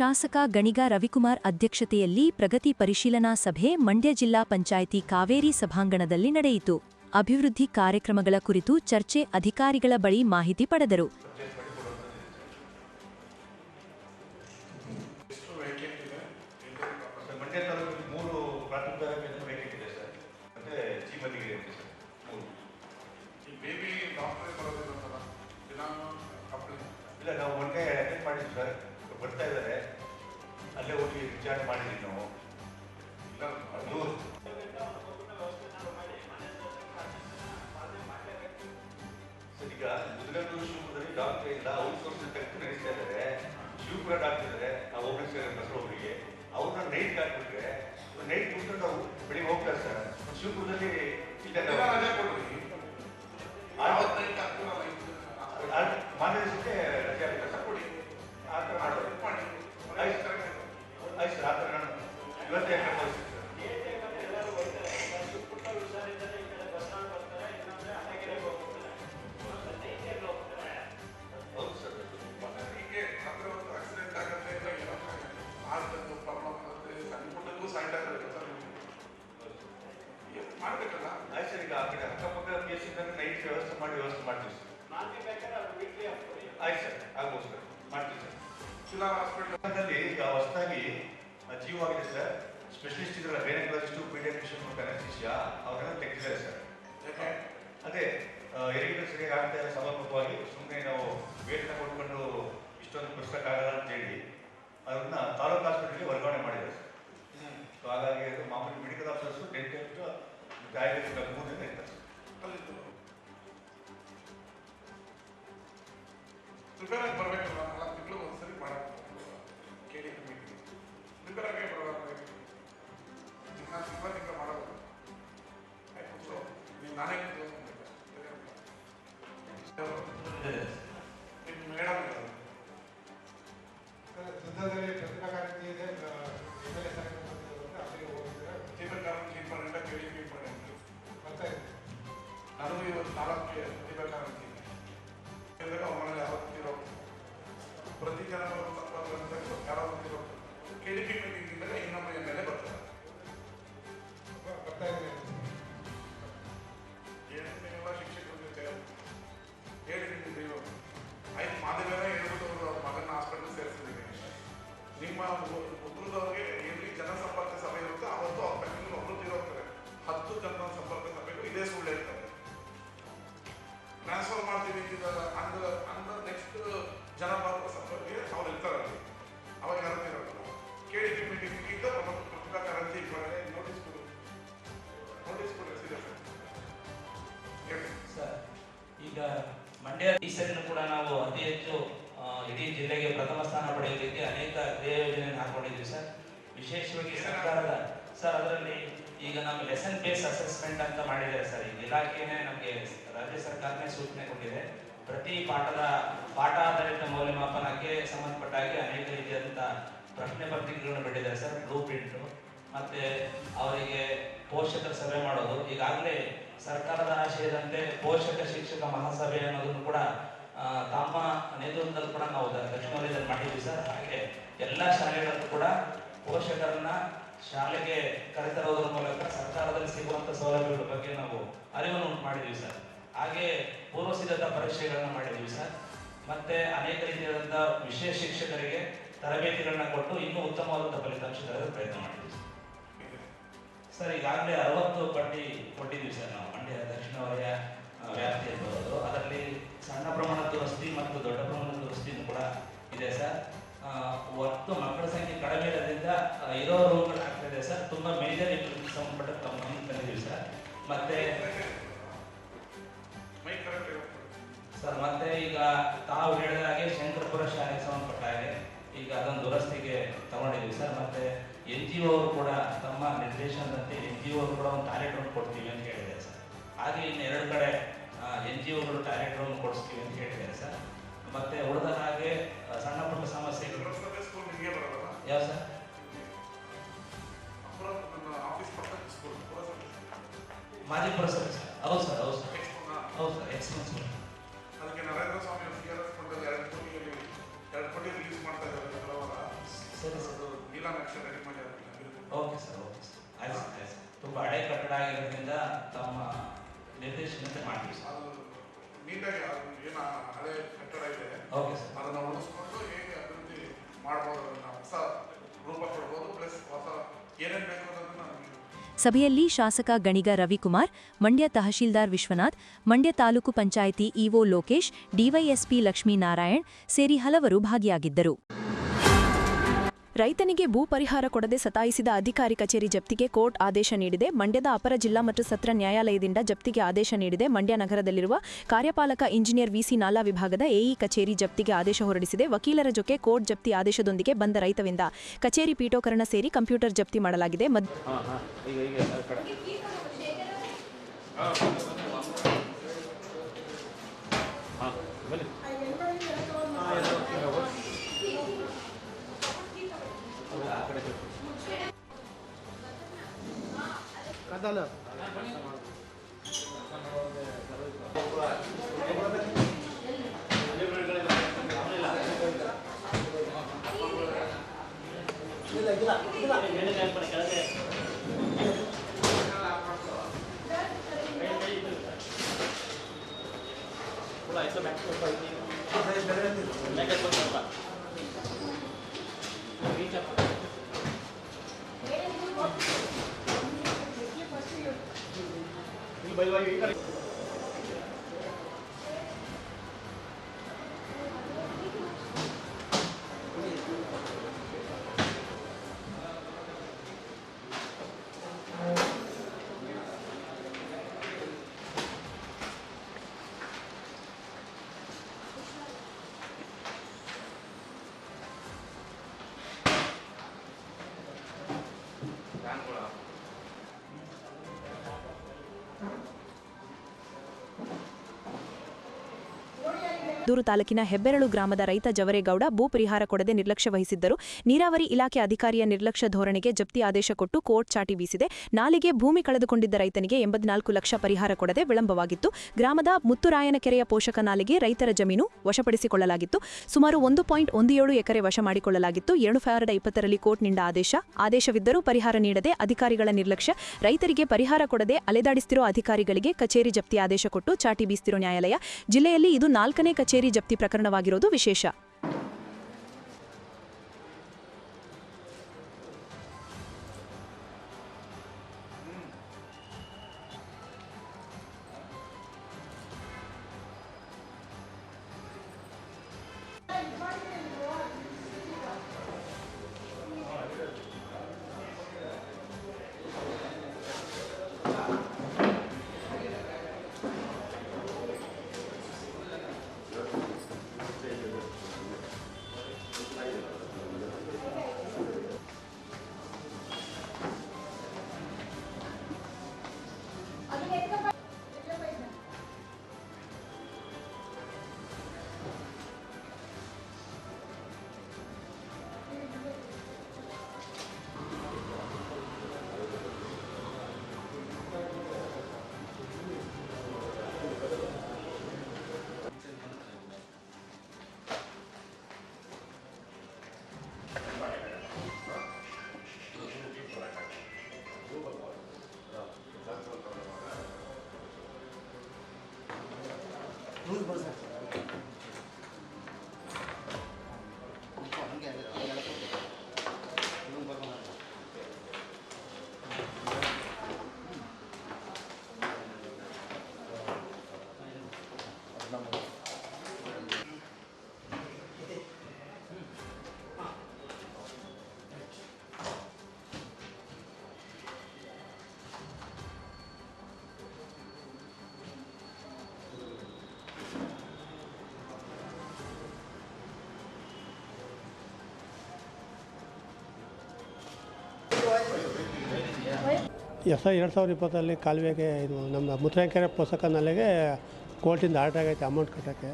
ಶಾಸಕ ಗಣಿಗ ರವಿಕುಮಾರ್ ಅಧ್ಯಕ್ಷತೆಯಲ್ಲಿ ಪ್ರಗತಿ ಪರಿಶೀಲನಾ ಸಭೆ ಮಂಡ್ಯ ಜಿಲ್ಲಾ ಪಂಚಾಯಿತಿ ಕಾವೇರಿ ಸಭಾಂಗಣದಲ್ಲಿ ನಡೆಯಿತು. ಅಭಿವೃದ್ಧಿ ಕಾರ್ಯಕ್ರಮಗಳ ಕುರಿತು ಚರ್ಚೆ ಅಧಿಕಾರಿಗಳ ಬಳಿ ಮಾಹಿತಿ ಪಡೆದರು. ಇಲ್ಲ ನಾವು ಒಂದೇ ಅಟೆಂಡ್ ಮಾಡಿದ್ವಿ ಸರ್. ಬರ್ತಾ ಇದ್ದಾರೆ. ಅಲ್ಲೇ ಹೋಗಿ ವಿಚಾರಣೆ ಮಾಡಿದ್ವಿ ನಾವು. ಅದು ಈಗ ಮುದುಗಂಡು ಶಿವಮೊಗ್ಗದಲ್ಲಿ ಡಾಕ್ಟರ್ ಇಲ್ಲ ಔಟ್ಸೋರ್ಸ್ ತೆಗೆದು ನಡೆಸ್ತಾ ಇದ್ದಾರೆ. ಶಿವಪುರ ಡಾಕ್ಟರ್ ಇದ್ದಾರೆ. ನಾವು ಒಬ್ಬರಿಗೆ ಸೇರಿ ಬಸವೊಬ್ಬರಿಗೆ ಅವ್ರನ್ನ ನೈಟ್ ಹಾಕ್ಬಿಟ್ರೆ ನೈಟ್ ಬಿಟ್ಟು ನಾವು ಬೆಳಿಗ್ಗೆ ಹೋಗ್ತಾರೆ ಸರ್. ಶಿವಪುರದಲ್ಲಿ ಇಲ್ಲ ಇದ್ದಾರೆ ಸರ್ ಆಗ್ಬೋದು ಸರ್ ಮಾಡ್ತೀವಿ ಸರ್ ಶಿಲಾ ಹಾಸ್ಪಿಟಲ್ ಕರ್ನಾಟಕದಲ್ಲಿ ಈಗ ಹೊಸದಾಗಿ ಜೀವವಾಗಿದೆ ಸರ್ ಸ್ಪೆಷಲಿಸ್ಟ್ ಇದ್ರಲ್ಲ ಗೈನಕಾಲಜಿಸ್ಟು ಪೀಡಿಯಾಟ್ರಿಷಿಯನ್ ಮತ್ತು ಅನಸ್ತಿಷಿಯಾ ಅವರೆಲ್ಲ ತೆಗೆದಿದ್ದಾರೆ ಸರ್ ಅದೇ ಎರಡು ಸರಿಯಾಗಿ ಆಗ್ತಾ ಇಲ್ಲ ಸಮರ್ಪಕವಾಗಿ ಸುಮ್ಮನೆ ನಾವು ವೇತನ ಕೊಟ್ಕೊಂಡು ಇಷ್ಟೊಂದು ಪುಸ್ತಕಾಗಲ್ಲ ಅಂತೇಳಿ ಅದನ್ನ ತಾಲೂಕು ಹಾಸ್ಪಿಟಲ್ಗೆ ವರ್ಗಾವಣೆ ಮಾಡಿದ್ದಾರೆ ಸರ್ ಸೊ ಹಾಗಾಗಿ ಅದು ಮಾಮೂಲಿ ಮೆಡಿಕಲ್ ಆಫೀಸರ್ಸು ಡೆಂಟಿಸ್ಟ್ ಡಯಾಬಿಟಿಕ್ ಮೂರು ಜನ ಇರ್ತಾರೆ ಪ್ರಿಪೇರ್ ಆಗಿ ಬರಬೇಕಲ್ಲ ನಾಲ್ಕು ತಿಂಗಳು ಒಂದ್ಸರಿ ಮಾಡಕ್ಕೆ ಕೇಳಿ ಮೀಟಿಂಗ್ ಪ್ರಿಪೇರ್ ಆಗೇ ಬರಬೇಕು ದಿನ ತಿಂಗಳ ತಿಂಗಳ ಮಾಡೋದು ಆಯ್ತು ನಾನೇ ಸರಿನೂ ಕೂಡ ನಾವು ಅತಿ ಹೆಚ್ಚು ಇಡೀ ಜಿಲ್ಲೆಗೆ ಪ್ರಥಮ ಸ್ಥಾನ ಪಡೆಯಲಿಕ್ಕೆ ಅನೇಕ ಕ್ರಿಯಾ ಯೋಜನೆಯನ್ನು ಹಾಕೊಂಡಿದ್ವಿ ಸರ್. ವಿಶೇಷವಾಗಿ ಸರ್ಕಾರದ, ಸರ್, ಅದರಲ್ಲಿ ಈಗ ನಾವು ಲೆಸನ್ ಬೇಸ್ ಅಸೆಸ್ಮೆಂಟ್ ಅಂತ ಮಾಡಿದ್ದಾರೆ ಸರ್. ಈ ಇಲಾಖೆನೇ ನಮಗೆ ರಾಜ್ಯ ಸರ್ಕಾರನೇ ಸೂಚನೆ ಕೊಟ್ಟಿದೆ. ಪ್ರತಿ ಪಾಠದ, ಪಾಠ ಆಧಾರಿತ ಮೌಲ್ಯಮಾಪನಕ್ಕೆ ಸಂಬಂಧಪಟ್ಟ ಹಾಗೆ ಅನೇಕ ರೀತಿಯಾದಂಥ ಪ್ರಶ್ನೆ ಪತ್ರಿಕೆಗಳನ್ನು ಬಿಟ್ಟಿದ್ದಾರೆ ಸರ್. ಬ್ಲೂ ಪ್ರಿಂಟ್ ಮತ್ತೆ ಅವರಿಗೆ ಪೋಷಕರ ಸಭೆ ಮಾಡೋದು. ಈಗಾಗಲೇ ಸರ್ಕಾರದ ಆಶಯದಂತೆ ಪೋಷಕ ಶಿಕ್ಷಕ ಮಹಾಸಭೆ ಅನ್ನೋದನ್ನು ಕೂಡ ತಮ್ಮ ನೇತೃತ್ವದಲ್ಲಿ ಕೂಡ ನಾವು ದಕ್ಷಿಣ ವಲಯದಲ್ಲಿ ಮಾಡಿದ್ವಿ ಸರ್. ಹಾಗೆ ಎಲ್ಲ ಶಾಲೆಗಳಲ್ಲೂ ಕೂಡ ಪೋಷಕರನ್ನ ಶಾಲೆಗೆ ಕರೆತರೋದ್ರ ಮೂಲಕ ಸರ್ಕಾರದಲ್ಲಿ ಸಿಗುವಂತ ಸೌಲಭ್ಯಗಳ ಬಗ್ಗೆ ನಾವು ಅರಿವನ್ನು ಉಂಟು ಮಾಡಿದ್ವಿ ಸರ್. ಹಾಗೆ ಪೂರ್ವ ಸಿದ್ಧತಾ ಪರೀಕ್ಷೆಗಳನ್ನ ಮಾಡಿದ್ವಿ ಸರ್. ಮತ್ತೆ ಅನೇಕ ರೀತಿಯಾದಂಥ ವಿಶೇಷ ಶಿಕ್ಷಕರಿಗೆ ತರಬೇತಿಗಳನ್ನ ಕೊಟ್ಟು ಇನ್ನೂ ಉತ್ತಮವಾದಂಥ ಫಲಿತಾಂಶ ತರಲು ಪ್ರಯತ್ನ ಮಾಡಿದ್ವಿ ಸರ್. ಈಗಾಗಲೇ ಅರವತ್ತು ಪಟ್ಟಿ ಕೊಟ್ಟಿದ್ವಿ ಸರ್ ನಾವು. ಮಂಡ್ಯ ದಕ್ಷಿಣ ವಲಯ ವ್ಯಾಪ್ತಿಯಲ್ಲಿ ಬರೋದು. ಅದರಲ್ಲಿ ಸಣ್ಣ ಪ್ರಮಾಣದ ದುರಸ್ತಿ ಮತ್ತು ದೊಡ್ಡ ಪ್ರಮಾಣದ ದುರಸ್ತಿನೂ ಕೂಡ ಇದೆ ಸರ್. ಒಟ್ಟು ಮಕ್ಕಳ ಸಂಖ್ಯೆ ಕಡಿಮೆ ಇರೋದ್ರಿಂದ ಇರೋ ರೂಮ್ಗಳು ಆಗ್ತಿದೆ ಸರ್. ತುಂಬಾ ಮೇಜರ್ ಸಂಬಂಧಪಟ್ಟ ತಮ್ಮ ಗಮನಕ್ಕೆ ತಂದಿದ್ದೀವಿ ಸರ್. ಮತ್ತೆ ಸರ್ ಮತ್ತೆ ಈಗ ತಾವು ಹೇಳಿದ ಹಾಗೆ ಶಂಕರಪುರ ಶಾಲೆಗೆ ಸಂಬಂಧಪಟ್ಟ ಹಾಗೆ ಈಗ ಅದೊಂದು ದುರಸ್ತಿಗೆ ತಗೊಂಡಿದ್ವಿ ಸರ್. ಮತ್ತೆ ಎನ್ ಜಿ ಅವರು ಕೂಡ ತಮ್ಮ ನಿರ್ದೇಶನದಂತೆ ಎನ್ ಜಿ ಅವರು ಕೂಡ ಒಂದು ಟಾಯ್ಲೆಟ್ ರೂಮ್ ಕೊಡ್ತೀವಿ ಅಂತ ಹೇಳಿದ್ದಾರೆ ಸರ್. ಹಾಗೆ ಇನ್ನು ಎರಡು ಕಡೆ ಎನ್ ಜಿ ಒಗಳು ಟಾಯ್ಲೆಟ್ ರೂಮ್ ಕೊಡಿಸ್ತೀವಿ ಅಂತ ಹೇಳಿದ್ದಾರೆ ಸರ್. ಮತ್ತೆ ಉಳಿದ ಹಾಗೆ ಸಣ್ಣ ಪುಟ್ಟ ಸಮಸ್ಯೆ ಯಾವ ಸರ್? ಮಾಜಿ ಪುರಸಭೆ ಸರ್ ಹೌದು ಸರ್ ಹೌದು ಸರ್. ಹೌದು ಸರ್ ಎಕ್ಸ್ಪೆನ್ಸ್ ಅದಕ್ಕೆ ನರೇಂದ್ರ ಸ್ವಾಮಿ ಅವರು ಎರಡು ಕೋಟಿಯಲ್ಲಿ ಎರಡು ಕೋಟಿ ರಿಲೀಸ್ ಮಾಡ್ತಾ ಇದ್ದಾರೆ ಸರಿ ಸರ್. ರೆಡಿ ಮಾಡಿ ಓಕೆ ಸರ್ ಓಕೆ ಸರ್. ಆಯ್ತು ಸರ್ ತುಂಬ ಹಳೆ ಕಟ್ಟಡ ಆಗಿರೋದ್ರಿಂದ ತಮ್ಮ ನಿರ್ದೇಶನತೆ ಮಾಡ್ತೀವಿ ಸರ್. ಏನು ಹಳೆ ಕಟ್ಟಡ ಇದೆ ಓಕೆ ಸರ್ ಅದನ್ನು ಉಳಿಸ್ಕೊಂಡು ಹೇಗೆ ಅಭಿವೃದ್ಧಿ ಮಾಡ್ಬೋದು ಅದನ್ನ ಹೊಸ ರೂಪ ಕೊಡ್ಬೋದು ಪ್ಲಸ್ ಹೊಸ ಏನೇನು ಬೇಕು ಅನ್ನೋದನ್ನ ಸಭೆಯಲ್ಲಿ ಶಾಸಕ ಗಣಿಗ ರವಿಕುಮಾರ್ ಮಂಡ್ಯ ತಹಶೀಲ್ದಾರ್ ವಿಶ್ವನಾಥ್ ಮಂಡ್ಯ ತಾಲೂಕು ಪಂಚಾಯಿತಿ ಇಒ ಲೋಕೇಶ್ ಡಿವೈಎಸ್ಪಿ ಲಕ್ಷ್ಮೀನಾರಾಯಣ್ ಸೇರಿ ಹಲವರು ಭಾಗಿಯಾಗಿದ್ದರು. ರೈತನಿಗೆ ಭೂ ಪರಿಹಾರ ಕೊಡದೆ ಸತಾಯಿಸಿದ ಅಧಿಕಾರಿ ಕಚೇರಿ ಜಪ್ತಿಗೆ ಕೋರ್ಟ್ ಆದೇಶ ನೀಡಿದೆ. ಮಂಡ್ಯದ ಅಪರ ಜಿಲ್ಲಾ ಮತ್ತು ಸತ್ರ ನ್ಯಾಯಾಲಯದಿಂದ ಜಪ್ತಿಗೆ ಆದೇಶ ನೀಡಿದೆ. ಮಂಡ್ಯ ನಗರದಲ್ಲಿರುವ ಕಾರ್ಯಪಾಲಕ ಇಂಜಿನಿಯರ್ ವಿಸಿ ನಾಲಾ ವಿಭಾಗದ ಎಇ ಕಚೇರಿ ಜಪ್ತಿಗೆ ಆದೇಶ ಹೊರಡಿಸಿದೆ. ವಕೀಲರ ಜೊತೆ ಕೋರ್ಟ್ ಜಪ್ತಿ ಆದೇಶದೊಂದಿಗೆ ಬಂದ ರೈತವಿಂದ ಕಚೇರಿ ಪೀಠೋಕರಣ ಸೇರಿ ಕಂಪ್ಯೂಟರ್ ಜಪ್ತಿ ಮಾಡಲಾಗಿದೆ. झालं Thank you. ಮದ್ ದೂರು ತಾಲೂಕಿನ ಹೆಬ್ಬೆರಳು ಗ್ರಾಮದ ರೈತ ಜವರೇಗೌಡ ಭೂ ಪರಿಹಾರ ಕೊಡದೆ ನಿರ್ಲಕ್ಷ್ಯ ವಹಿಸಿದ್ದರು. ನೀರಾವರಿ ಇಲಾಖೆ ಅಧಿಕಾರಿಯ ನಿರ್ಲಕ್ಷ್ಯ ಧೋರಣೆಗೆ ಜಪ್ತಿ ಆದೇಶ ಕೊಟ್ಟು ಕೋರ್ಟ್ ಚಾಟಿ ಬೀಸಿದೆ. ನಾಲಿಗೆ ಭೂಮಿ ಕಳೆದುಕೊಂಡಿದ್ದ ರೈತನಿಗೆ ಎಂಬತ್ನಾಲ್ಕು ಲಕ್ಷ ಪರಿಹಾರ ಕೊಡದೆ ವಿಳಂಬವಾಗಿತ್ತು. ಗ್ರಾಮದ ಮುತ್ತುರಾಯನಕೆರೆಯ ಪೋಷಕ ನಾಲಿಗೆ ರೈತರ ಜಮೀನು ವಶಪಡಿಸಿಕೊಳ್ಳಲಾಗಿತ್ತು. ಸುಮಾರು ಒಂದು ಪಾಯಿಂಟ್ ಒಂದು ಏಳು ಎಕರೆ ವಶ ಮಾಡಿಕೊಳ್ಳಲಾಗಿತ್ತು. ಎರಡು ಸಾವಿರದ ಇಪ್ಪತ್ತರಲ್ಲಿ ಕೋರ್ಟ್ನಿಂದ ಆದೇಶ. ಆದೇಶವಿದ್ದರೂ ಪರಿಹಾರ ನೀಡದೆ ಅಧಿಕಾರಿಗಳ ನಿರ್ಲಕ್ಷ್ಯ. ರೈತರಿಗೆ ಪರಿಹಾರ ಕೊಡದೆ ಅಲೆದಾಡಿಸ್ತಿರೋ ಅಧಿಕಾರಿಗಳಿಗೆ ಕಚೇರಿ ಜಪ್ತಿ ಆದೇಶ ಕೊಟ್ಟು ಚಾಟಿ ಬೀಸ್ತಿರೋ ನ್ಯಾಯಾಲಯ. ಜಿಲ್ಲೆಯಲ್ಲಿ ಇದು ನಾಲ್ಕನೇ ಕಚೇರಿ ಜಪ್ತಿ ಪ್ರಕರಣವಾಗಿರೋದು ವಿಶೇಷ. ভুল বোঝা ಎಸ್ ಐ ಎರಡು ಸಾವಿರದ ಇಪ್ಪತ್ತರಲ್ಲಿ ಕಾಲುವೆಗೆ ಇದು ನಮ್ಮ ಮುತ್ರಾಂಕೆರೆ ಪೋಸಕ ನಾಲೆಗೆ ಕೋರ್ಟಿಂದ ಆರ್ಡರ್ ಆಗೈತೆ ಅಮೌಂಟ್ ಕಟ್ಟೋಕ್ಕೆ.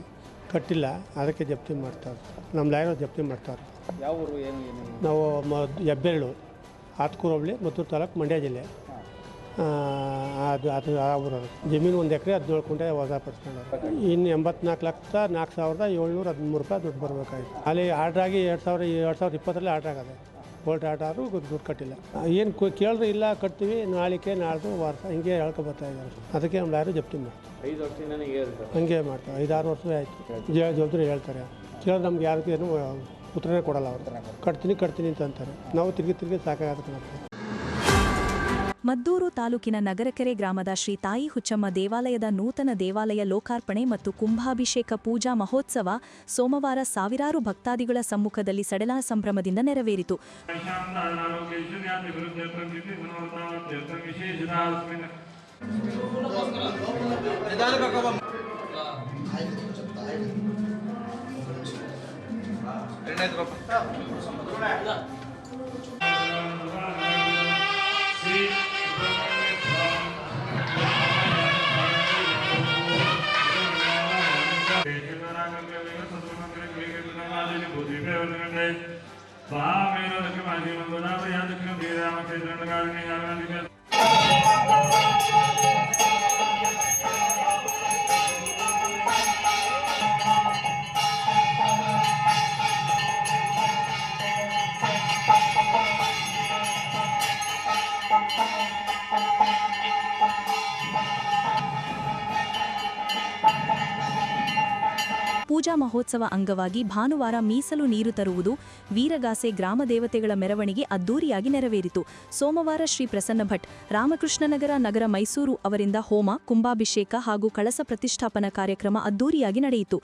ಕಟ್ಟಿಲ್ಲ. ಅದಕ್ಕೆ ಜಪ್ತಿ ಮಾಡ್ತಾರೆ. ನಮ್ಮ ಲಾಯರ್ ಜಪ್ತಿ ಮಾಡ್ತಾರೆ. ಯಾವ ಊರು ಏನು ಏನು? ನಾವು ಮ ಹೆಬ್ಬೆರಳು ಆತ್ಕೂರು ಹೋಬಳಿ ಮದ್ದೂರು ತಾಲೂಕು ಮಂಡ್ಯ ಜಿಲ್ಲೆ. ಅದು ಅದು ಆ ಊರು ಜಮೀನು ಒಂದು ಎಕರೆ ಹದಿನೇಳು ಕುಂಟೆ ವಜಾಪಡಿಸ್ಕೊಂಡವ್ರು. ಇನ್ನು ಎಂಬತ್ನಾಲ್ಕು ಲಕ್ಷ ನಾಲ್ಕು ಸಾವಿರದ ಏಳ್ನೂರ ಹದಿಮೂರು ರೂಪಾಯಿ ದುಡ್ಡು ಬರಬೇಕಾಗಿತ್ತು ಅಲ್ಲಿ ಆರ್ಡ್ರಾಗಿ ಎರಡು ಸಾವಿರ ಎರಡು ಸಾವಿರದ ಇಪ್ಪತ್ತರಲ್ಲಿ ಆರ್ಡ್ರ್ ಆಗದೆ. ಕೋರ್ಟ್ ಆದರೂ ದುಡ್ಡು ಕಟ್ಟಿಲ್ಲ. ಏನು ಕೇಳಿದ್ರೆ ಇಲ್ಲ ಕಟ್ತೀವಿ ನಾಳಿಕೆ ನಾಳ್ದು ವಾರ ಹಿಂಗೆ ಹೇಳ್ಕೊ ಬರ್ತಾ ಇದ್ದಾರೆ. ಅದಕ್ಕೆ ನಮ್ಮ ಯಾರು ಜಪ್ತಿ ಮಾಡ್ತಾರೆ. ಐದು ವರ್ಷದಿಂದ ಹೀಗೆ ಮಾಡ್ತಾರೆ. ಐದಾರು ವರ್ಷವೇ ಆಯಿತು. ಜವಾಬ್ದಾರಿ ಹೇಳ್ತಾರೆ. ಕೇಳಿದ್ರೆ ನಮ್ಗೆ ಯಾರಿಗೂ ಏನು ಉತ್ತರನೇ ಕೊಡಲ್ಲ ಅವ್ರು. ಕಟ್ತೀನಿ ಕಟ್ತೀನಿ ಅಂತ ಅಂತಾರೆ. ನಾವು ತಿರುಗಿ ತಿರುಗಿ ಸಾಕಾಗತ್ತೆ ಮದ್ದೂರು ತಾಲೂಕಿನ ನಗರಕೆರೆ ಗ್ರಾಮದ ಶ್ರೀ ತಾಯಿ ಹುಚ್ಚಮ್ಮ ದೇವಾಲಯದ ನೂತನ ದೇವಾಲಯ ಲೋಕಾರ್ಪಣೆ ಮತ್ತು ಕುಂಭಾಭಿಷೇಕ ಪೂಜಾ ಮಹೋತ್ಸವ ಸೋಮವಾರ ಸಾವಿರಾರು ಭಕ್ತಾದಿಗಳ ಸಮ್ಮುಖದಲ್ಲಿ ಸಡಲ ಸಂಭ್ರಮದಿಂದ ನೆರವೇರಿತು. പ്രവർത്തനങ്ങളെ ഭാവേനൊക്കെ മാറ്റി ഗുണാപയാതൊക്കെ ശ്രീരാമക്ഷേത്രങ്ങളുടെ കാര്യം ഞാൻ ಪೂಜಾ ಮಹೋತ್ಸವ ಅಂಗವಾಗಿ ಭಾನುವಾರ ಮೀಸಲು ನೀರು ತರುವುದು ವೀರಗಾಸೆ ಗ್ರಾಮ ದೇವತೆಗಳ ಮೆರವಣಿಗೆ ಅದ್ದೂರಿಯಾಗಿ ನೆರವೇರಿತು. ಸೋಮವಾರ ಶ್ರೀ ಪ್ರಸನ್ನ ಭಟ್, ರಾಮಕೃಷ್ಣನಗರ ನಗರ ಮೈಸೂರು ಅವರಿಂದ ಹೋಮ, ಕುಂಭಾಭಿಷೇಕ ಹಾಗೂ ಕಳಸ ಪ್ರತಿಷ್ಠಾಪನಾ ಕಾರ್ಯಕ್ರಮ ಅದ್ದೂರಿಯಾಗಿ ನಡೆಯಿತು.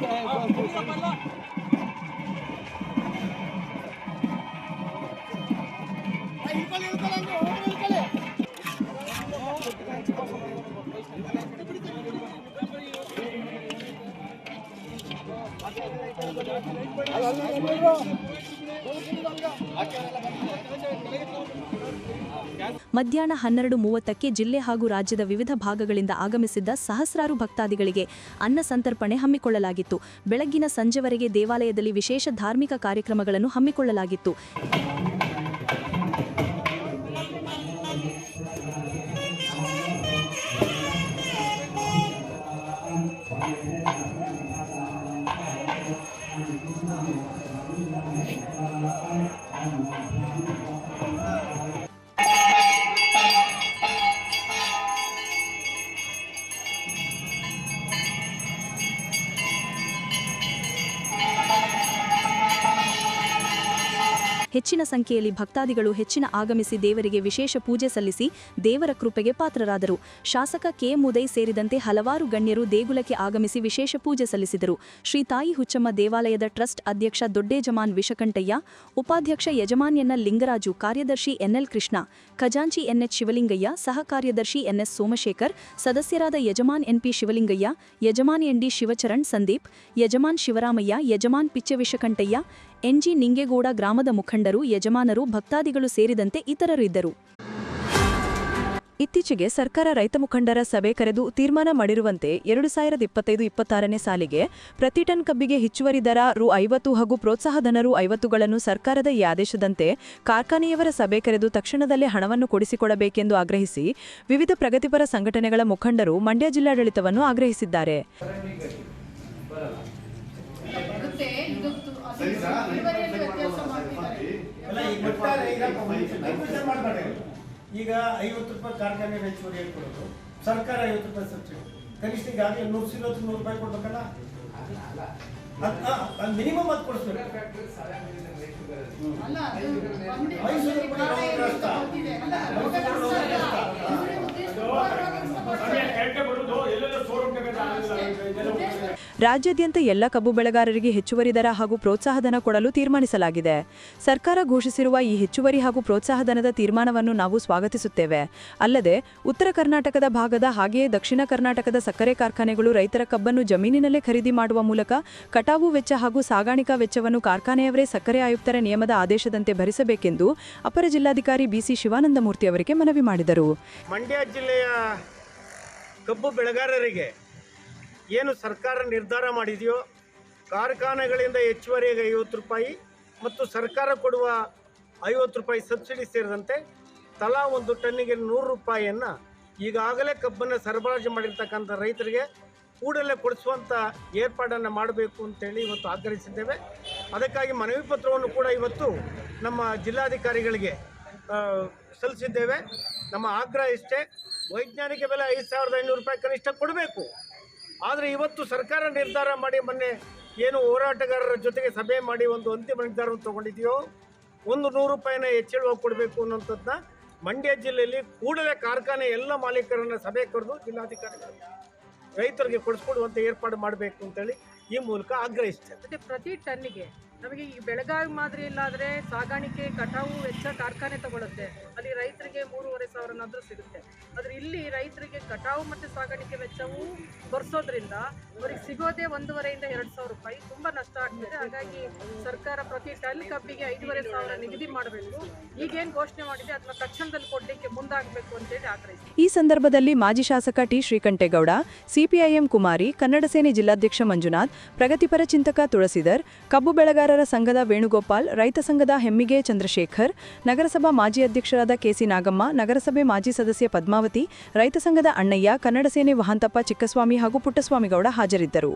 Okay, well, ಮಧ್ಯಾಹ್ನ ಹನ್ನೆರಡು ಮೂವತ್ತಕ್ಕೆ ಜಿಲ್ಲೆ ಹಾಗೂ ರಾಜ್ಯದ ವಿವಿಧ ಭಾಗಗಳಿಂದ ಆಗಮಿಸಿದ್ದ ಸಹಸ್ರಾರು ಭಕ್ತಾದಿಗಳಿಗೆ ಅನ್ನ ಸಂತರ್ಪಣೆ ಹಮ್ಮಿಕೊಳ್ಳಲಾಗಿತ್ತು. ಬೆಳಗ್ಗಿನ ಸಂಜೆವರೆಗೆ ದೇವಾಲಯದಲ್ಲಿ ವಿಶೇಷ ಧಾರ್ಮಿಕ ಕಾರ್ಯಕ್ರಮಗಳನ್ನು ಹಮ್ಮಿಕೊಳ್ಳಲಾಗಿತ್ತು. ಹೆಚ್ಚಿನ ಸಂಖ್ಯೆಯಲ್ಲಿ ಭಕ್ತಾದಿಗಳು ಹೆಚ್ಚಿನ ಆಗಮಿಸಿ ದೇವರಿಗೆ ವಿಶೇಷ ಪೂಜೆ ಸಲ್ಲಿಸಿ ದೇವರ ಕೃಪೆಗೆ ಪಾತ್ರರಾದರು. ಶಾಸಕ ಕೆ. ಮುದೈ ಸೇರಿದಂತೆ ಹಲವಾರು ಗಣ್ಯರು ದೇಗುಲಕ್ಕೆ ಆಗಮಿಸಿ ವಿಶೇಷ ಪೂಜೆ ಸಲ್ಲಿಸಿದರು. ಶ್ರೀ ತಾಯಿ ಹುಚ್ಚಮ್ಮ ದೇವಾಲಯದ ಟ್ರಸ್ಟ್ ಅಧ್ಯಕ್ಷ ದೊಡ್ಡೇಜಮಾನ್ ವಿಷಕಂಠಯ್ಯ ಉಪಾಧ್ಯಕ್ಷ ಯಜಮಾನ್ಯನ್ನ ಲಿಂಗರಾಜು, ಕಾರ್ಯದರ್ಶಿ ಎನ್ಎಲ್ ಕೃಷ್ಣ, ಖಜಾಂಚಿ ಎನ್ಎಚ್ ಶಿವಲಿಂಗಯ್ಯ ಸಹ ಕಾರ್ಯದರ್ಶಿ ಎನ್ಎಸ್ ಸೋಮಶೇಖರ್, ಸದಸ್ಯರಾದ Yajaman NP Shivalingaiah, Yajaman ND Shivacharan Sandeep, Yajaman Shivaramaiah, Yajaman Pichcha Vishakantaiah NG Ningegowda ಗ್ರಾಮದ ಮುಖಂಡರು, ಯಜಮಾನರು, ಭಕ್ತಾದಿಗಳು ಸೇರಿದಂತೆ ಇತರರು ಇದ್ದರು. ಇತ್ತೀಚೆಗೆ ಸರ್ಕಾರ ರೈತ ಮುಖಂಡರ ಸಭೆ ಕರೆದು ತೀರ್ಮಾನ ಮಾಡಿರುವಂತೆ ಎರಡು ಸಾವಿರದ ಇಪ್ಪತ್ತೈದು ಇಪ್ಪತ್ತಾರನೇ ಸಾಲಿಗೆ ಪ್ರತಿ ಟನ್ ಕಬ್ಬಿಗೆ ಹೆಚ್ಚುವರಿ ದರ, ರು ಐವತ್ತು ಹಾಗೂ ಪ್ರೋತ್ಸಾಹಧನ ರು ಐವತ್ತುಗಳನ್ನು ಸರ್ಕಾರದ ಈ ಆದೇಶದಂತೆ ಕಾರ್ಖಾನೆಯವರ ಸಭೆ ಕರೆದು ತಕ್ಷಣದಲ್ಲೇ ಹಣವನ್ನು ಕೊಡಿಸಿಕೊಡಬೇಕೆಂದು ಆಗ್ರಹಿಸಿ ವಿವಿಧ ಪ್ರಗತಿಪರ ಸಂಘಟನೆಗಳ ಮುಖಂಡರು ಮಂಡ್ಯ ಜಿಲ್ಲಾಡಳಿತವನ್ನು ಆಗ್ರಹಿಸಿದ್ದಾರೆ ಬರುತ್ತೆ ಇದು ಅದು ಇಳುವರಿಯಲ್ಲಿ ವ್ಯತ್ಯಾಸ ಮಾಡ್ತಿದ್ದಾರೆ ಎಲ್ಲ ಈಗ ಈಗ. ಈಗ ಐವತ್ತು ರೂಪಾಯಿ ಕಾರ್ಖಾನೆ ಹೆಚ್ಚುವರಿ ಹೇಳ್ಕೊಡೋದು ಸರ್ಕಾರ ಐವತ್ತು ರೂಪಾಯಿ ಸಬ್ಸಿಡಿ ಕನಿಷ್ಠ ಈಗಾಗಲೇ ನೂರು ಸಿಲೋತ್ತು ನೂರು ರೂಪಾಯಿ ಕೊಡ್ಬೇಕಲ್ಲ? ಮಿನಿಮಮ್ ಅದು ಕೊಡಿಸ್ಬೇಕು ಒಂದೇ ಮೈಸೂರು ರಾಜ್ಯಾದ್ಯಂತ ಎಲ್ಲ ಕಬ್ಬು ಬೆಳೆಗಾರರಿಗೆ ಹೆಚ್ಚುವರಿ ದರ ಹಾಗೂ ಪ್ರೋತ್ಸಾಹಧನ ಕೊಡಲು ತೀರ್ಮಾನಿಸಲಾಗಿದೆ. ಸರ್ಕಾರ ಘೋಷಿಸಿರುವ ಈ ಹೆಚ್ಚುವರಿ ಹಾಗೂ ಪ್ರೋತ್ಸಾಹಧನದ ತೀರ್ಮಾನವನ್ನು ನಾವು ಸ್ವಾಗತಿಸುತ್ತೇವೆ. ಅಲ್ಲದೆ, ಉತ್ತರ ಕರ್ನಾಟಕದ ಭಾಗದ ಹಾಗೆಯೇ ದಕ್ಷಿಣ ಕರ್ನಾಟಕದ ಸಕ್ಕರೆ ಕಾರ್ಖಾನೆಗಳು ರೈತರ ಕಬ್ಬನ್ನು ಜಮೀನಿನಲ್ಲೇ ಖರೀದಿ ಮಾಡುವ ಮೂಲಕ ಕಟಾವು ವೆಚ್ಚ ಹಾಗೂ ಸಾಗಾಣಿಕಾ ವೆಚ್ಚವನ್ನು ಕಾರ್ಖಾನೆಯವರೇ ಸಕ್ಕರೆ ಆಯುಕ್ತರ ನಿಯಮದ ಆದೇಶದಂತೆ ಭರಿಸಬೇಕೆಂದು ಅಪರ ಜಿಲ್ಲಾಧಿಕಾರಿ ಬಿಸಿ ಶಿವಾನಂದಮೂರ್ತಿ ಅವರಿಗೆ ಮನವಿ ಮಾಡಿದರು. ಮಂಡ್ಯ ಜಿಲ್ಲೆಯ ಕಬ್ಬು ಬೆಳೆಗಾರರಿಗೆ ಏನು ಸರ್ಕಾರ ನಿರ್ಧಾರ ಮಾಡಿದೆಯೋ, ಕಾರ್ಖಾನೆಗಳಿಂದ ಹೆಚ್ಚುವರಿಯಾಗಿ ಐವತ್ತು ರೂಪಾಯಿ ಮತ್ತು ಸರ್ಕಾರ ಕೊಡುವ ಐವತ್ತು ರೂಪಾಯಿ ಸಬ್ಸಿಡಿ ಸೇರಿದಂತೆ ತಲಾ ಒಂದು ಟನ್ನಿಗೆ ನೂರು ರೂಪಾಯಿಯನ್ನು ಈಗಾಗಲೇ ಕಬ್ಬನ್ನು ಸರಬರಾಜು ಮಾಡಿರ್ತಕ್ಕಂಥ ರೈತರಿಗೆ ಕೂಡಲೇ ಕೊಡಿಸುವಂಥ ಏರ್ಪಾಡನ್ನು ಮಾಡಬೇಕು ಅಂತೇಳಿ ಇವತ್ತು ಆಗ್ರಹಿಸಿದ್ದೇವೆ. ಅದಕ್ಕಾಗಿ ಮನವಿ ಪತ್ರವನ್ನು ಕೂಡ ಇವತ್ತು ನಮ್ಮ ಜಿಲ್ಲಾಧಿಕಾರಿಗಳಿಗೆ ಸಲ್ಲಿಸಿದ್ದೇವೆ. ನಮ್ಮ ಆಗ್ರಹ ಇಷ್ಟೇ. ವೈಜ್ಞಾನಿಕ ಬೆಲೆ ಐದು ಸಾವಿರದ ಐನೂರು ರೂಪಾಯಿ ಕನಿಷ್ಠ ಕೊಡಬೇಕು. ಆದರೆ ಇವತ್ತು ಸರ್ಕಾರ ನಿರ್ಧಾರ ಮಾಡಿ ಮೊನ್ನೆ ಏನು ಹೋರಾಟಗಾರರ ಜೊತೆಗೆ ಸಭೆ ಮಾಡಿ ಒಂದು ಅಂತಿಮ ನಿರ್ಧಾರವನ್ನು ತಗೊಂಡಿದೆಯೋ, ಒಂದು ನೂರು ರೂಪಾಯಿನ ಹೆಚ್ಚಳವಾಗಿ ಕೊಡಬೇಕು ಅನ್ನೋಂಥದ್ದನ್ನ ಮಂಡ್ಯ ಜಿಲ್ಲೆಯಲ್ಲಿ ಕೂಡಲೇ ಕಾರ್ಖಾನೆ ಎಲ್ಲ ಮಾಲೀಕರನ್ನ ಸಭೆ ಕರೆದು ಜಿಲ್ಲಾಧಿಕಾರಿಗಳು ರೈತರಿಗೆ ಕೊಡಿಸ್ಕೊಡುವಂತೆ ಏರ್ಪಾಡು ಮಾಡಬೇಕು ಅಂತೇಳಿ ಈ ಮೂಲಕ ಆಗ್ರಹಿಸ್ತೇವೆ ಪ್ರತಿ ಟನ್ನಿಗೆ ನಮಗೆ ಈ ಬೆಳಗಾವಿ ಮಾದರಿ ಇಲ್ಲಾದ್ರೆ ಸಾಗಾಣಿಕೆ, ಕಟಾವು ವೆಚ್ಚ ಕಾರ್ಖಾನೆ ತಗೊಳುತ್ತೆ. ಅಲ್ಲಿ ರೈತರಿಗೆ ಮೂರುವರೆ ಸಾವಿರನಾದರೂ ಸಿಗುತ್ತೆ. ಆದರೆ ಇಲ್ಲಿ ರೈತರಿಗೆ ಕಟಾವು ಮತ್ತು ಸಾಗಾಣಿಕೆ ವೆಚ್ಚವು ಬರ್ಸೋದ್ರಿಂದ ಅವ್ರಿಗೆ ಸಿಗೋದೇ ಒಂದೂವರೆಯಿಂದ ಎರಡು ಸಾವಿರ ರೂಪಾಯಿ ತುಂಬ ನಷ್ಟ ಆಗ್ತಿದೆ. ಹಾಗಾಗಿ ಸರ್ಕಾರ ಪ್ರತಿ ಟನ್ ಕಬ್ಬಿಗೆ ಐದೂವರೆ ಸಾವಿರ ನಿಗದಿ ಮಾಡಬೇಕು. ಈಗೇನು ಘೋಷಣೆ ಮಾಡಿದೆ ಅದನ್ನ ತಕ್ಷಣದಲ್ಲಿ ಕೊಡಲಿಕ್ಕೆ ಮುಂದಾಗಬೇಕು ಅಂತೇಳಿ ಆಗ್ರಹಿಸಿ ಈ ಸಂದರ್ಭದಲ್ಲಿ ಮಾಜಿ ಶಾಸಕ ಟಿ ಶ್ರೀಕಂಠೇಗೌಡ, ಸಿಪಿಐಎಂ ಕುಮಾರಿ, ಕನ್ನಡ ಸೇನೆ ಜಿಲ್ಲಾಧ್ಯಕ್ಷ ಮಂಜುನಾಥ್, ಪ್ರಗತಿಪರ ಚಿಂತಕ ತುಳಸಿದರ್ ಕಬ್ಬು ಬೆಳೆಗಾರರ ಸಂಘದ ವೇಣುಗೋಪಾಲ್, ರೈತ ಸಂಘದ ಹೆಮ್ಮಿಗೆ ಚಂದ್ರಶೇಖರ್, ನಗರಸಭಾ ಮಾಜಿ ಅಧ್ಯಕ್ಷರಾದ ಕೆಸಿ ನಾಗಮ್ಮ, ನಗರಸಭೆ ಮಾಜಿ ಸದಸ್ಯ ಪದ್ಮಾವತಿ, ರೈತ ಸಂಘದ ಅಣ್ಣಯ್ಯ, ಕನ್ನಡ ಸೇನೆ ವಹಾಂತಪ್ಪ ಚಿಕ್ಕಸ್ವಾಮಿ ಹಾಗೂ ಪುಟ್ಟಸ್ವಾಮಿಗೌಡ ಹಾಜರಿದ್ದರು.